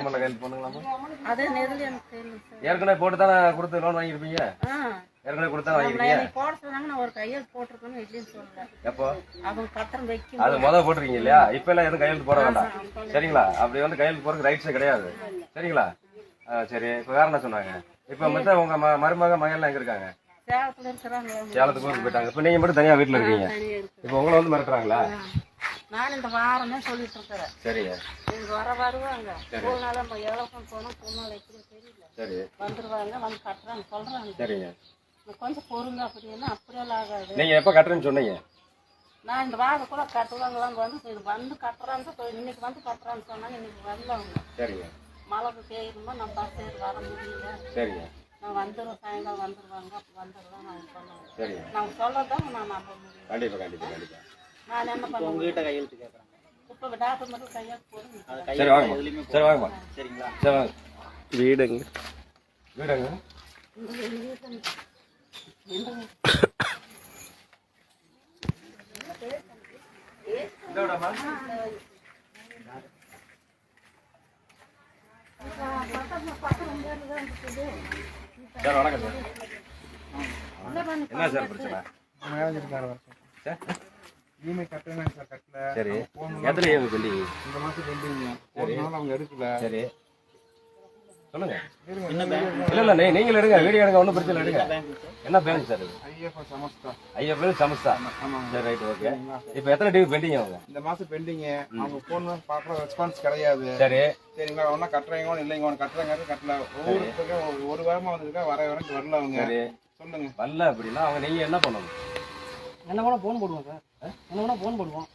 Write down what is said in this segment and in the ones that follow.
டாக்குமெண்ட்ல கையெழுத்து பண்ணுங்களாமா அதே நெருள் எனக்கு தெரியும் சார் ஏற்கனவே போட்டு தானே கொடுத்து லோன் வாங்கியிருப்பீங்க? ஆ. ஏற்கனவே கொடுத்து நான் வாங்கிருக்கீங்க என்னை போட சொன்னாங்க நான் ஒரு கையெழுத்து போட்டிருக்கேன்னு இல்லைன்னு சொல்லல எப்போ? அவங்க பத்திரம் வைக்கும் அது முத போட்டிருக்கீங்க இல்லையா? இப்ப எல்லாம் எதுவும் கையெழுத்து போட வேண்டாம். சரிங்களா? அப்படி வந்து கையெழுத்து போறதுக்கு ரைட்ஸே கிடையாது. சரிங்களா? ஆ, சரி. இப்போ வேற என்ன சொன்னாங்க? இப்போ மத்த உங்க ம- மருமக மகன்லாம் எங்க இருக்காங்க? சேலத்துல இருக்கிறாங்க. சேலத்துக்கு ஊருக்கு போயிட்டாங்க. இப்போ நீங்க மட்டும் தனியா வீட்டுல இருக்கீங்க. இப்போ உங்களை வந்து மிரட்டுறாங்களா? நான் இந்த வாரமே சொல்லிட்டு இருக்கிறேன். சரிங்க. இங்க வர வருவாங்க. ஒரு நாள் நம்ம எவ்வளோ போனோம். பொண்ணால் எப்படி தெரியல சரி. வந்துருவாங்க வந்து கட்டுறாங்க சொல்றாங்க. சரிங்க. கொஞ்சம் பொறுங்க அப்படின்னா அப்படியெல்லாம் ஆகாது. நீங்க எப்போ கட்டுறேன்னு சொன்னீங்க? நான் இந்த வாரம் கூட கட்டுவாங்களாங்க வந்து சரி வந்து கட்டுறான்னு இன்னைக்கு வந்து கட்டுறான்னு சொன்னாங்க இன்னைக்கு வரல அவங்க சரிங்க. மழை பெய்யுமா நான் பஸ் ஏறி வர முடியல. சரிங்க. நான் வந்துடுவேன் சாயங்காலம் வந்துடுவாங்க அப்போ நான் சொன்னாங்க சரிங்க. நான் சொல்லதான் நான் நம்ப முடியும். கண்டிப்பா கண்டிப்பா கண்டிப்பா. நான் என்ன பண்ணுவேன் உங்ககிட்ட கையெழுத்து கேட்குறாங்க இப்போ டாக்டர் மட்டும் கையெழுத்து போடுங்க. அது சரி கையெழுத்து வாங்கம்மா எதுலையுமே சரி வாங்கம்மா சரிங்களா? சரி வாங்க. வீடுங்க. வீடுங்க? சார் வணக்கம் சார். என்ன சார் பிரச்சனை? Manager sir. இஎம்ஐ கட்டணும் சார் கட்டல. சரி. எத்தனை ஏழு சொல்லி? இந்த மாசம் பெண்டிங்க ஒரு நாள் அவங்க எடுக்கல. சரி. சொல்லுங்க. இல்ல இல்ல நீ- நீங்களும் எடுங்க. வீடியோ எடுங்க ஒன்றும் பிரச்சனை எடுங்க. என்ன பேங்க் சார் இது? ஐஎஃப்எஸ் சமஸ்தா. ஐயா பேர் சமஸ்தா. சரி ரைட் ஓகே இப்போ எத்தனை டிவி பெண்டிங் அவங்க? இந்த மாசம் பெண்டிங்க அவங்க போன் பாக்குற ரெஸ்பான்ஸ் கிடையாது. சரி. சரிங்களா? ஒன்னும் கட்டுறீங்க இல்லைங்க ஒன்று கட்டுறாங்க கட்டல. ஒவ்வொருத்தருக்கும் ஒரு- ஒரு வாரமா வந்திருக்கா வர வரைக்கும் வரல அவங்க சொல்லுங்க. வரல அப்படின்னா அவங்க நீங்க என்ன பண்ணணும்? என்ன வேணா ஃபோன் போடுவோம் சார் என்ன வேணா ஃபோன் போடுவோம்.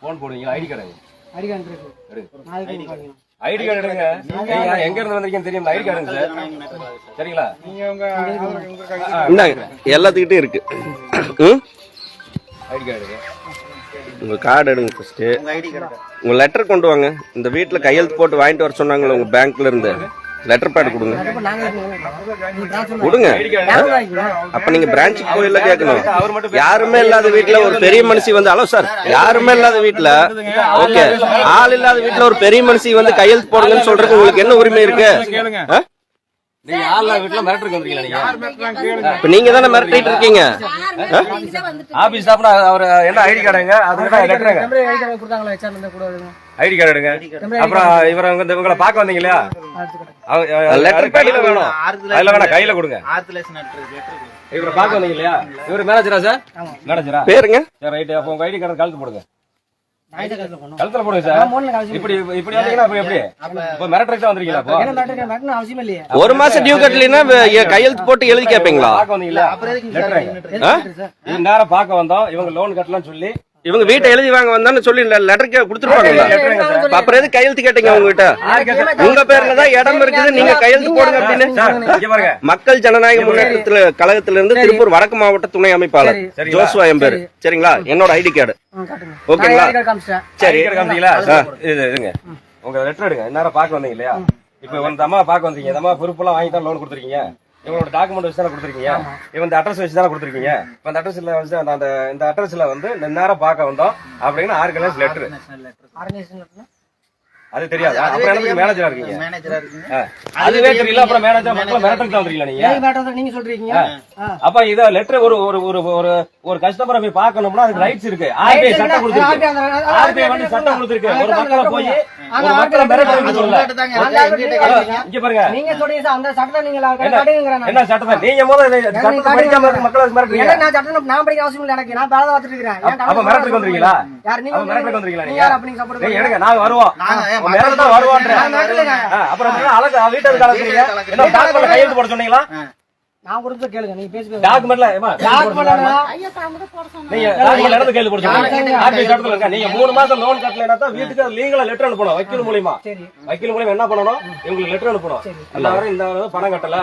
ஃபோன் போடுவீங்க ஐடி கார்டு ஐடி கார்டு இருக்கு. ஐடி கார்டு எடுங்க. எங்க இருந்து வந்திருக்கீங்கன்னு தெரியும் ஐடி கார்டுங்க சார் சரிங்களா? நீங்க உங்க எல்லாத்துக்கிட்டையும் இருக்கு. ம்? ஐடி கார்டு எடுங்க உங்க கார்டு எடுங்க ஃபர்ஸ்ட் உங்க ஐடி கார்டு உங்க லெட்டர் கொண்டு வாங்க. இந்த வீட்ல கையெழுத்து போட்டு வாங்கிட்டு வர சொன்னாங்களே உங்க பேங்க்ல இருந்து. லெட்டர் பேட் கொடுங்க. அப்ப நாங்க இருக்கோம். கொடுங்க. அப்ப நீங்க பிரான்ச்சுக்கு போயில கேட்கணும். யாருமே இல்லாத வீட்ல ஒரு பெரிய மனுஷி வந்து ஹலோ சார் யாருமே இல்லாத வீட்ல. ஓகே. ஆள் இல்லாத வீட்ல ஒரு பெரிய மனுஷி வந்து கையெழுத்து போடுங்கன்னு சொல்றதுக்கு உங்களுக்கு என்ன உரிமை இருக்கு? நீங்க ஆள்ல வீட்டுல மிரட்டுக்கு வந்தீங்களா நீங்க? கேளுங்க. இப்ப நீங்க தானே மிரட்டிட்டு இருக்கீங்க? ஆபீஸ் ஸ்டாஃப்னா அவர் என்ன ஐடி கார்டுங்க அதுக்கு தான் லெட்டருங்க ஐடி கார்டு கொடுத்தாங்களா ஹெச்ஆர் இருந்தா கூட வருங்க ஐடி கார்டு எடுங்க. அப்புறம் இவரை வந்து இவங்களை பார்க்க வந்தீங்க இல்லையா லெட்டர் கையில வேணும்? அதுல வேணா கையில கொடுங்க. இவரை பார்க்க வந்தீங்க இல்லையா இவர் மேனேஜரா சார்? மேனேஜரா பேருங்க. ரைட் அப்போ உங்க ஐடி கார்டு கழுத்து போடுங்க. கழுத்துல போடுங்க சார். போன்ல அவசியம் இப்படி இப்படி வந்தீங்கன்னா அப்ப எப்படி? இப்போ மிரட்டுறதுக்கு தான் வந்திருக்கீங்களா அப்போ? என்ன மேட்டர் மேட்டர் அவசியம் இல்லையே. ஒரு மாசம் டியூ கட்டலைன்னா கையெழுத்து போட்டு எழுதி கேட்பீங்களா? பார்க்க வந்தீங்களா. நேரம் பார்க்க வந்தோம். இவங்க லோன் கட்டலாம்னு சொல்லி இவங்க வீட்டை எழுதி வாங்க வந்தான்னு சொல்லி லெட்டர் அப்ப அப்புறம் எது கையெழுத்து கேட்டீங்க உங்ககிட்ட? உங்க பேர்ல தான் இடம் இருக்குது. நீங்க கையெழுத்து போடுங்க அப்படின்னு. சார் இங்க பாருங்க. மக்கள் ஜனநாயக முன்னேற்றத்துல கழகத்துல இருந்து திருப்பூர் வடக்கு மாவட்ட துணை அமைப்பாளர். ஜோசுவா என் பேரு சரிங்களா? என்னோட ஐடி கார்டு. ஓகேங்களா? ஐடி கார்டு காமிச்சிட்டேன். சரி. இதுங்க. உங்க லெட்டர் எடுங்க. நேரம் பார்க்க வந்தீங்க இல்லையா? இப்போ இந்த அம்மா பார்க்க வந்தீங்க. இந்த அம்மா பொறுப்பெல்லாம் வாங்கி தான் லோன் கொடுத்துருக்கீங்க. இவங்களோட டாக்குமெண்ட் வச்சு தானே கொடுத்துருக்கீங்க? இவன் இந்த அட்ரஸ் வச்சு தானே கொடுத்துருக்கீங்க? இப்போ அந்த அட்ரஸ்ல வச்சு அந்த இந்த அட்ரஸ்ல வந்து நேரம் பார்க்க வந்தோம். அப்படின்னு ஆறு கலர்ஸ் லெட்டர் லெட்டர் ஆர்கனைசேஷன் லெட்டர்னா அது தெரியாது. அப்புறம் எனக்கு மேனேஜரா இருக்கீங்க? மேனேஜரா இருக்குங்க. அதுவே தெரியல அப்புறம் மேனேஜர் மக்களை தான் வந்திருக்கீங்களா நீங்க? மேட்டர் நீங்க சொல்றீங்க. அப்ப இத லெட்டர் ஒரு ஒரு ஒரு ஒரு ஒரு கஸ்டமரை போய் பார்க்கணும்னா அதுக்கு ரைட்ஸ் இருக்கு. ஆர்பிஐ சட்டம் கொடுத்துருக்கு. ஆர்பிஐ வந்து சட்டம் கொடுத்துருக்கு. ஒரு மக்களை போய் ஒரு மக்களை சொல்லல கேட்குறீங்க இங்க பாருங்க. நீங்க சொல்றீங்க சார் அந்த சட்டத்தை நீங்க என்ன? சட்டம் நீங்க முதல்ல சட்டத்தை படிக்காம இருக்க மக்களை மிரட்டுறீங்க. நான் சட்டம் நான் படிக்க அவசியம் இல்லை எனக்கு. நான் பேரத ஏன் அப்ப தமிழ் மிரட்டுக்கு வந்திருக்கீங்களா யார்? நீங்க அப்ப மிரட்டுக்கு வந்திருக்கீங்களா நீங்க? யார் அப்ப நீங்க சப்போர்ட் நீங்க எடுங்க நாங்க வருவோம். நாங்க மேல தான். ஆ, அப்புறம் என்ன அழகு வீட்டை கலக்குறீங்க என்ன டாக்குமெண்ட்ல கையெழுத்து போட சொன்னீங்களா? நான் கொடுத்து கேளுங்க நீங்க பேசி டாக்குமெண்ட்ல ஏமா டாக்குமெண்ட் ஐயா தாமரை போட சொன்னாங்க. நீங்க டாக்குமெண்ட்ல ஆர்பிஐ சட்டத்துல இருக்க நீங்க மூணு மாசம் லோன் கட்டலைன்னா தான் வீட்டுக்கு லீகலா லெட்டர் அனுப்பணும் வக்கீல் மூலியமா. சரி. வக்கீல் மூலியமா என்ன பண்ணணும்? இவங்களுக்கு லெட்டர் அனுப்பணும். எல்லாரும் இந்த பணம் கட்டல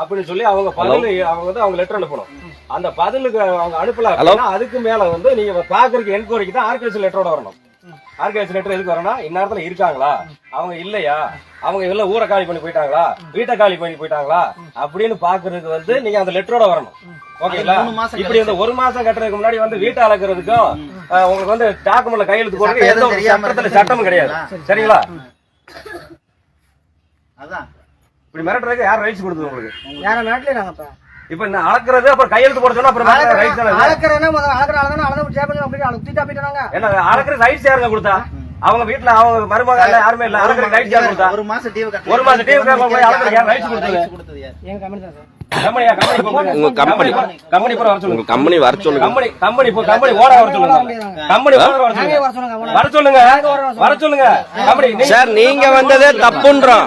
அப்படின்னு சொல்லி அவங்க பதில் அவங்க வந்து அவங்க லெட்டர் அனுப்பணும். அந்த பதிலுக்கு அவங்க அனுப்பல அதுக்கு மேல வந்து நீங்க பாக்குறதுக்கு என்கொயரிக்கு தான் ஆர்கேஎஸ் லெட்டரோட வரணும். ஆர்கேஎஸ் லெட்டர் எதுக்கு வரணும் இந்நேரத்துல இருக்காங்களா? அவங்க இல்லையா? அவங்க எல்லாம் ஊரை காலி பண்ணி போயிட்டாங்களா? வீட்டை காலி பண்ணி போயிட்டாங்களா? அப்படின்னு பாக்குறதுக்கு வந்து நீங்க அந்த லெட்டரோட வரணும். ஓகேங்களா? இப்படி இந்த ஒரு மாசம் கட்டுறதுக்கு முன்னாடி வந்து வீட்டை அளக்குறதுக்கும் உங்களுக்கு வந்து டாக்குமெண்ட்ல கையெழுத்து போடுறது எந்த ஒரு சட்டத்துல. சட்டமும் கிடையாது. சரிங்களா? அதான். இப்படி மிரட்டுறதுக்கு யார் ரைட்ஸ் கொடுத்தது உங்களுக்கு? யார நாட்டிலே நாங்கப்பா. இப்ப இந்த அளக்குறது அப்புறம் கையெழுத்து போட சொன்னா அப்புறம் தானே இது? அளக்கிறேன்னா முதல்ல அளக்கிற அளவு அளவு சேப்பங்க அப்படி அளவு தூக்கிட்டா போயிட்டாங்க என்ன அளக்குற ரைட்ஸ் யாருங்க கொடுத்தா? அவங்க வீட்டுல அவங்க மருமக இல்ல யாருமே இல்ல. அளக்குற ரைட்ஸ் யார் கொடுத்தா? ஒரு மாசம் டிவி ஒரு மாசம் டிவி போய் அளக்குற rights கொடுத்தது? எங்க தான் சார். கம்பெனி பூரா வர சொல்லுங்க. உங்க கம்பெனி வர சொல்லுங்க. கம்பெனி கம்பெனி போ கம்பெனி ஓட வர சொல்லுங்க. கம்பெனி ஓட வர நாங்களே சொல்லுங்க வர சொல்லுங்க. வர சொல்லுங்க. வர சொல்லுங்க. கம்பெனி நீங்க- சார் நீங்க வந்ததே தப்புன்றோம்.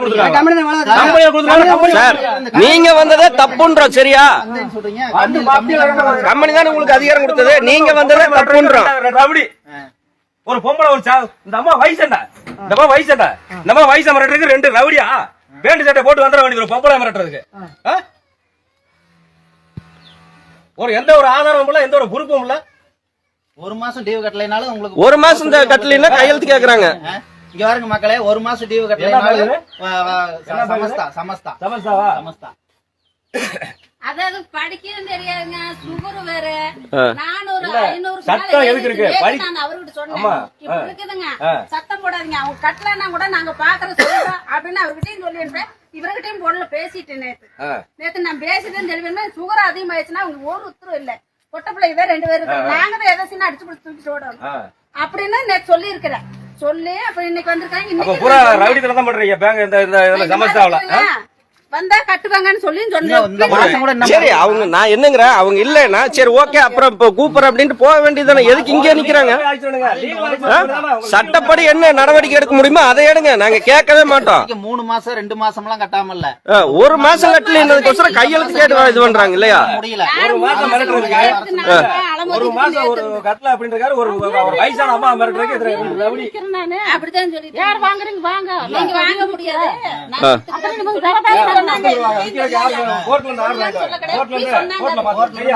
சார் நீங்க வந்ததே தப்புன்றோம் சரியா? கம்பெனி- தானே உங்களுக்கு அதிகாரம் கொடுத்தது. நீங்க வந்ததே தப்புன்றோம். ரவுடி. ஒரு பொம்பளை ஒரு இந்த அம்மா வயசு என்ன? இந்த அம்மா வயசு என்ன? இந்த அம்மா வயசு மிரட்டுறதுக்கு ரெண்டு ரவுடியா? பேண்ட் சட்டை போட்டு வந்துட வேண்டியது ஒரு பொம்பளை மிரட்டுறதுக்கு? ஒரு எந்த ஒரு ஆதாரமும் இல்ல எந்த ஒரு பொறுப்பும் இல்ல ஒரு மாசம் டிவி கட்டலைனாலும் உங்களுக்கு ஒரு மாசம் இந்த கட்டலைன்னா கையெழுத்து கேக்குறாங்க? இங்க பாருங்க மக்களே ஒரு மாசம் டிவி என்ன கட்டலைனாலும்? சமஸ்தா சமஸ்தா சமஸ்தாவா சமஸ்தா அதாவது படிக்கவும் தெரியாதுங்க சுகர் வேற. நானூறு ஐநூறு சட்டம் எதுக்கு இருக்கு? நான் அவர்கிட்ட. சொன்னேன். சத்தம் போடாதீங்க அவங்க கட்டலன்னா கூட நாங்க பாக்குற சொல்றோம் அப்படின்னு அவர்கிட்டயும் சொல்லியிருப்பேன் இவர்கிட்டயும் பொருளை பேசிட்டேன் நேத்து. நேத்து நான் பேசிட்டேன்னு தெரியும் சுகர் அதிகமாயிடுச்சுன்னா அவங்க ஒரு உத்தரவு இல்ல பொட்ட பிள்ளை இவன் ரெண்டு பேரும். நாங்க தான் எதாச்சும் அடிச்சு பிடிச்சி தூக்கிட்டு ஓடணும். அப்படின்னு நேத்து சொல்லி இருக்கிறேன் சொல்லி அப்ப இன்னைக்கு வந்திருக்காங்க இன்னைக்கு பூரா ரவுடி தான் பண்றீங்க பேங்க் இந்த இந்த இதுல சமஸ்தாவில? வந்தா கட்டுவாங்கன்னு சொல்லி சொன்னேன். சரி அவங்க நான் என்னங்கிறேன்? அவங்க இல்லைன்னா சரி ஓகே அப்புறம் இப்ப கூப்பிடுறேன் அப்படின்ட்டு போக வேண்டியதுதானே? எதுக்கு இங்கே நிக்கிறாங்க? சட்டப்படி என்ன நடவடிக்கை எடுக்க முடியுமோ அதை எடுங்க. நாங்க கேட்கவே மாட்டோம். இங்க மூணு மாசம் ரெண்டு மாசம் எல்லாம் கட்டாம இல்ல ஒரு மாசம் கட்டலன்றதுக்கோசரம் கையெழுத்து கேட்டு இது பண்றாங்க இல்லையா? ஒரு மாசம் ஒரு மாசம் ஒரு கட்டல அப்படின்றாரு. ஒரு வயசான அம்மா மிரட்டுறதுக்கு அப்படித்தான் சொல்லி யார் வாங்குறீங்க? வாங்க. நீங்க வாங்க. முடியாது.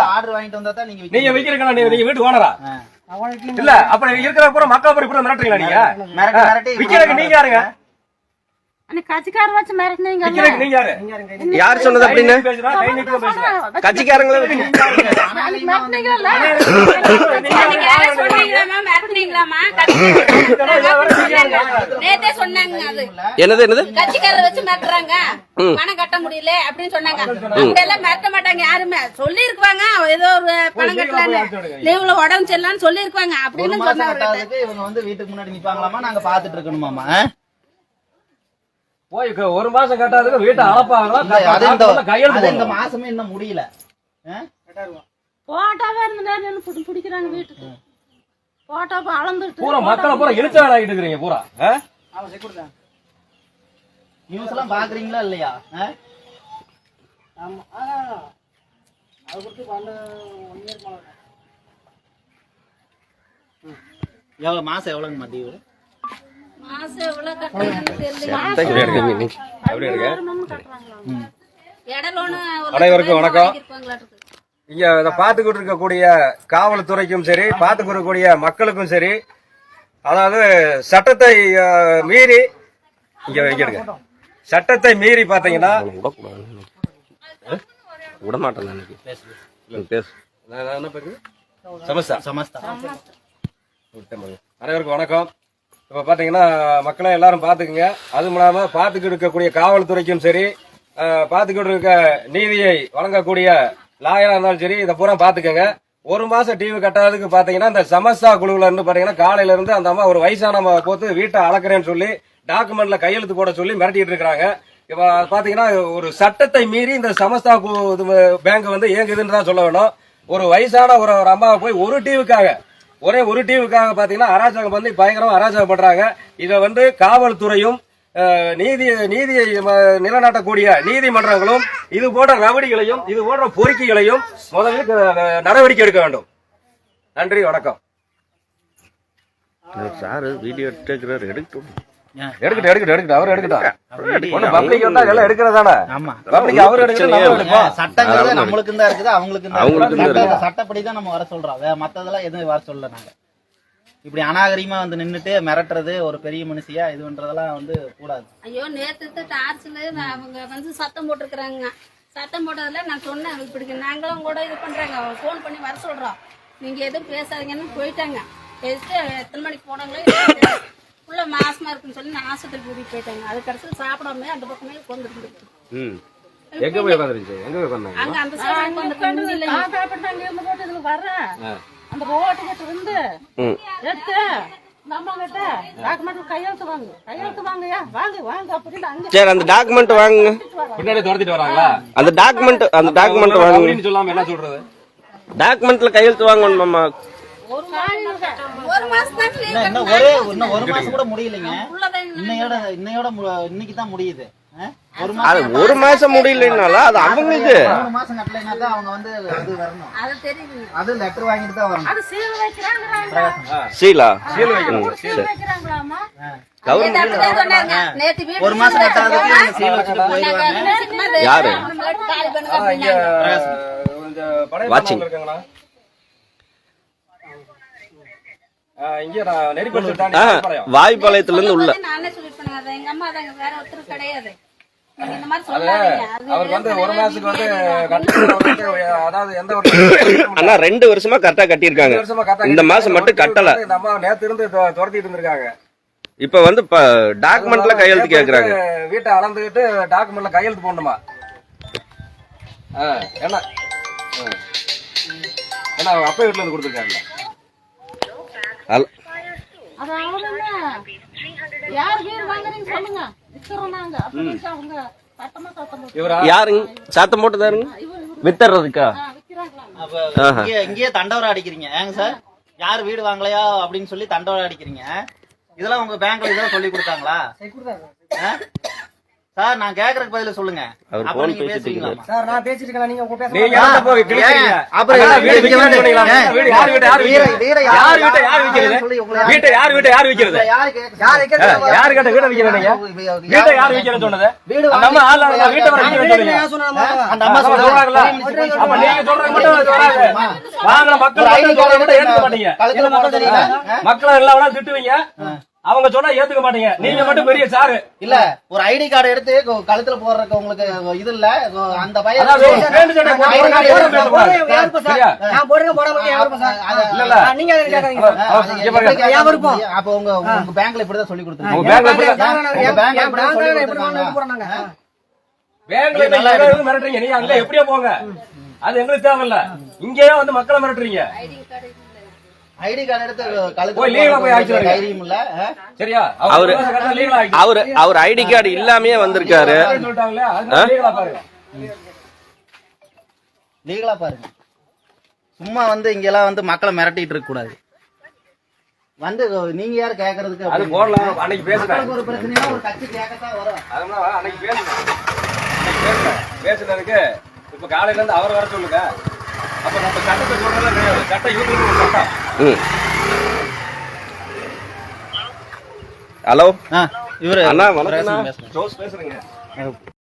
ஆர்டர் வாங்கிட்டு வந்தா நீங்க நீங்க. விக்கிறீங்களா? நீங்க நீங்க வீட்டு ஓனரா? இல்ல அப்ப இருக்கிற பூரா மக்கள் அப்புறம் இப்படி மிரட்டுறீங்களா நீங்க? விக்கிறதுக்கு நீங்க யாருங்க அன்னைக்கு கட்சிக்கார வச்சு மிரட்டினீங்க விக்கிறதுக்கு நீங்க யாரு? யார் சொன்னது அப்படின்னு. கட்சிக்காரங்களே என்னது என்னது? கட்சிக்காரரை வச்சு மிரட்டுறாங்க. பணம் கட்ட முடியல அப்படின்னு சொன்னாங்க. அப்படியெல்லாம் மிரட்ட மாட்டாங்க யாருமே. சொல்லி இருக்குவாங்க ஏதோ ஒரு பணம் கட்டலன்னு. லீவ்ல உடம்பு சரியில்லான்னு சொல்லி அப்படின்னு சொன்னாங்க கட்டாததுக்கு இவங்க வந்து வீட்டுக்கு முன்னாடி நிப்பாங்களாமா நாங்க பாத்துட்டு இருக்கணுமாமா ஆ? போய் ஒரு மாசம் கட்டாததுக்கு வீட்டை அளப்பாங்களா இந்த-. மாசமே இன்னும் முடியல? போட்டாவே இருந்த பிடிக்கிறாங்க வீட்டுக்கு. போட்டா அளந்துட்டு பூரா மக்களை பூரா இழுச்ச ஆகிட்டு இருக்கிறீங்க பூரா. நியூஸ் எல்லாம் பாக்குறீங்களா இல்லையா? எவ்வளவு மாசம் எவ்வளவுங்கம்மா டியூ அனைவருக்கும் வணக்கம். இங்க இதை பார்த்துக்கிட்டு இருக்கக்கூடிய காவல்துறைக்கும் சரி பார்த்துக்கிட்டு இருக்கக்கூடிய மக்களுக்கும் சரி அதாவது சட்டத்தை மீறி இங்க வைக்கிடுங்க சட்டத்தை மீறி பாத்தீங்கன்னா விட மாட்டேன் அன்னைக்கு நீ பேசு நான் நான் என்ன பேரு சமஸ்தா சமஸ்தா அனைவருக்கும் வணக்கம் இப்போ பார்த்தீங்கன்னா மக்களை எல்லாரும் பார்த்துக்குங்க அதுவும் இல்லாமல் பார்த்துக்கிட்டு இருக்கக்கூடிய காவல்துறைக்கும் சரி பார்த்துக்கிட்டு இருக்க நீதியை வழங்கக்கூடிய லாயராக இருந்தாலும் சரி இதை பூரா பாத்துக்கங்க. ஒரு மாசம் டிவி கட்டாததுக்கு பாத்தீங்கன்னா இந்த சமஸ்தா குழுவில் இருந்து பாத்தீங்கன்னா காலையில இருந்து அந்த அம்மா ஒரு வயசான போத்து வீட்டை அளக்குறேன்னு சொல்லி டாக்குமெண்ட்ல கையெழுத்து போட சொல்லி மிரட்டிட்டு இருக்கிறாங்க. இப்போ பாத்தீங்கன்னா ஒரு சட்டத்தை மீறி இந்த சமஸ்தா பேங்க் வந்து இயங்குதுன்னு தான் சொல்ல வேணும். ஒரு வயசான ஒரு ஒரு அம்மாவை போய் ஒரு டிவிக்காக ஒரே ஒரு டிவிக்காக பாத்தீங்கன்னா அராஜகம் பண்ணி பயங்கரமா அராஜகம் பண்றாங்க இதை வந்து காவல்துறையும் நீதி நீதியை ம- நீதிமன்றங்களும் இது போன்ற ரவடிகளையும் இது போன்ற பொறுக்கிகளையும் முதலில் நடவடிக்கை எடுக்க வேண்டும். நன்றி வணக்கம். சாரு வீடியோ எடுத்துக்கிறார் எடுக்கணும் எடுக்கட்டும் எடுக்கட்டும் எடுக்கட்டும். அவர் எடுக்கட்டும். ஒண்ணு பப்ளிக் வந்தா எல்லாம் எடுக்கிறதானே? ஆமா. பப்ளிக் அவர் எடுக்கணும் நம்ம எடுப்போம். சட்டங்கிறது நம்மளுக்கு தான் இருக்குது அவங்களுக்கு அவங்களுக்கு. சட்டப்படி தான் நம்ம வர சொல்றோம். மத்ததெல்லாம் எதுவும் வர சொல்லல நாங்க. இப்படி அநாகரிகமா வந்து நின்னுட்டு மிரட்டுறது ஒரு பெரிய மனுஷியா இது பண்றதெல்லாம் வந்து கூடாது. ஐயோ நேத்து டார்ச்சில் அவங்க வந்து சத்தம் போட்டிருக்கிறாங்க. சத்தம் போட்டதுல நான் சொன்னேன் இப்படி நாங்களும் கூட இது பண்றாங்க. ஃபோன் பண்ணி வர சொல்றோம். நீங்க எதுவும் பேசாதீங்கன்னு போயிட்டாங்க. பேசிட்டு எத்தனை மணிக்கு போனாங்களோ புள்ள மாசமா இருக்குன்னு சொல்லி நான் ஆஸ்பத்திரி கூட்டிட்டு போயிட்டாங்க. அது கடைசியில் சாப்பிடாம அந்த பக்கமே ம். எங்க போய் உட்காந்துருச்சு எங்க போய் உட்காந்தாங்க அங்க அந்த சைடு உட்காந்து இல்லை நான் சாப்பிட்டு அங்க இருந்து போட்டு இதுல வர்றேன். அந்த ரோட்டு கிட்ட இருந்து ம். எடுத்து நம்ம கிட்ட டாக்குமெண்ட் கையெழுத்து வாங்க. கையெழுத்து வாங்கயா வாங்க வாங்க அப்படின்னு அங்க சரி அந்த டாக்குமெண்ட் வாங்குங்க. பின்னாடி துரத்திட்டு வராங்களா? அந்த டாக்குமெண்ட் அந்த டாக்குமெண்ட் வாங்குங்க சொல்லாம என்ன சொல்றது? டாக்குமெண்ட்ல கையெழுத்து வாங்கணும் மாமா. இன்னும். ஒரே இன்னும் ஒரு மாசம் கூட முடியலைங்க. இன்னையோட இன்னையோட இன்னைக்கு தான் முடியுது? ஒரு அது மாசம் ஒரு மாசம் முடியலனாலும் அது அவங்க இது மூணு மாசம் கட்டலைன்னா தான் அவங்க வந்து இது வரணும். அது தெரியுது. அது லெட்டர் வாங்கிட்டு தான் வரணும். அது சீல் வைக்கிறாங்க சீலா. சீல் வைக்கணும் சீல். வைக்கிறாங்களாமா? ஒரு மாசம் நீங்க சீல் வச்சுட்டு போயிடுவாங்க யாரு? நம்மள காலி பண்ணுங்க ஆ, இங்க அப்படின்னாங்க. கொஞ்சம் பழைய Watching. பாத்தவங்க இருக்காங்களா ஆ, இங்க நான் நெறிப்பட்டு தாண்டி ஆ, பாளையம். வாய்ப்பாளையத்துல இருந்து உள்ள சொல்லும்போதே நானே சொல்லிருப்பேன் அதை எங்க அம்மா அதாங்க வேற ஒருத்தர் கிடையாது. நீங்க இந்த மாதிரி சொல்லாதீங்க. அது அவருக்கு வந்து ஒரு மாசத்துக்கு வந்து வீட்லயே கட்டணம் அதாவது எந்த ஒரு ஆனா ரெண்டு வருஷமா கரெக்டா கட்டியிருக்காங்க. ரெண்டு வருஷமா கரெக்டா இந்த மாசம் மட்டும் கட்டல. நேத்து இருந்து துரத்திட்டு இருந்திருக்காங்க. இப்ப வந்து டாக்குமெண்ட்ல கையெழுத்து கேக்குறாங்க. வீட்டை அளந்துக்கிட்டு டாக்குமெண்ட்ல கையெழுத்து போடணுமா? ஆ, என்ன. ஏன்னா அவங்க அப்பா வீட்டுல இருந்து கொடுத்துருக்காங்க அல்- அது அவங்க யார் வீடு வாங்குறீங்க சொல்லுங்க. விக்கிறோம் நாங்க. அப்படின்னு அவங்க சட்டமா சத்தம் போட்டு இவரா? யாருங்க? சாத்தம் வித்துறதுக்கா? அப்ப ஆஹா. இங்கே இங்கேயே தண்டவரம் அடிக்கிறீங்க. ஏங்க சார்? யார் வீடு வாங்கலையா அப்படின்னு சொல்லி தண்டவரம் அடிக்கிறீங்க. இதெல்லாம் உங்க பேங்க்ல இதெல்லாம் சொல்லி கொடுத்தாங்களா? சார் நான் கேக்குறதுக்கு பதில சொல்லுங்க. அவர் பேசிட்டு சார் நான் பேசிட்டு இருக்கேன் நீங்க உங்க பேச நீங்க போய்? அப்புறம் வீடு வீடு? வீடு யார் வீட்டை யார் வீட- விக்கிறது? வீட யார் வீட்டை யார் யார் விக்கிறது? யார் வீட்டை யார் வீட்டை யார் விக்கிறது? யாரு கேக்குறது? யார் வைக்கிறது? ஆ, யார் கேட்ட வீட்டை விக்கிறது யார் சொன்னது? வீடு ஆள் வர அந்த அம்மா? அப்ப நீங்க சொல்றது மட்டும் வராது. மக்கள் சொல்றத மட்டும் ஏத்துக்க மாட்டீங்க. மக்களை எல்லாம் திட்டுவீங்க? அவங்க சொன்னா ஏத்துக்க மாட்டீங்க. நீங்க மட்டும் பெரிய சாரு இல்ல ஒரு ஐடி கார்டு எடுத்து கழுத்துல போடுறதுக்கு உங்களுக்கு இது இல்ல. அந்த பையன் அப்ப உங்க உங்க பேங்க்ல இப்படிதான் சொல்லி உங்க கொடுத்துருக்காங்க. பேங்க்ல மிரட்டுறீங்க. நீங்க அங்க எப்படியா போங்க. அது எங்களுக்கு தேவையில்ல. இங்கேயே வந்து மக்களை மிரட்டுறீங்க. ஐடி கார்டு எடுத்து அவரு- அவரு அவர் ஐடி கார்டு இல்லாமயே வந்திருக்காரு. லீகலா பாருங்க. லீகலா பாருங்க. சும்மா வந்து இங்க எல்லாம் வந்து மக்களை மிரட்டிட்டு இருக்க கூடாது. வந்து நீங்க யாரு கேக்குறதுக்கு அது. போடலாம் அன்னைக்கு மக்களுக்கு ஒரு பிரச்சனைனா ஒரு கட்சி கேட்கத்தான் வரும். அதனால அன்னைக்கு அன்னைக்கு பேசுனேன் பேசுனதுக்கு இப்ப காலையில இருந்து அவர் வர சொல்லுங்க. அப்ப நம்ம சட்டத்தை சொல்றதே கிடையாது. சட்டம் இவங்களுக்கு சட்டம். ம். ஹலோ. இவரு அண்ணா வணக்கம். ஜோஸ் பேசுறீங்க.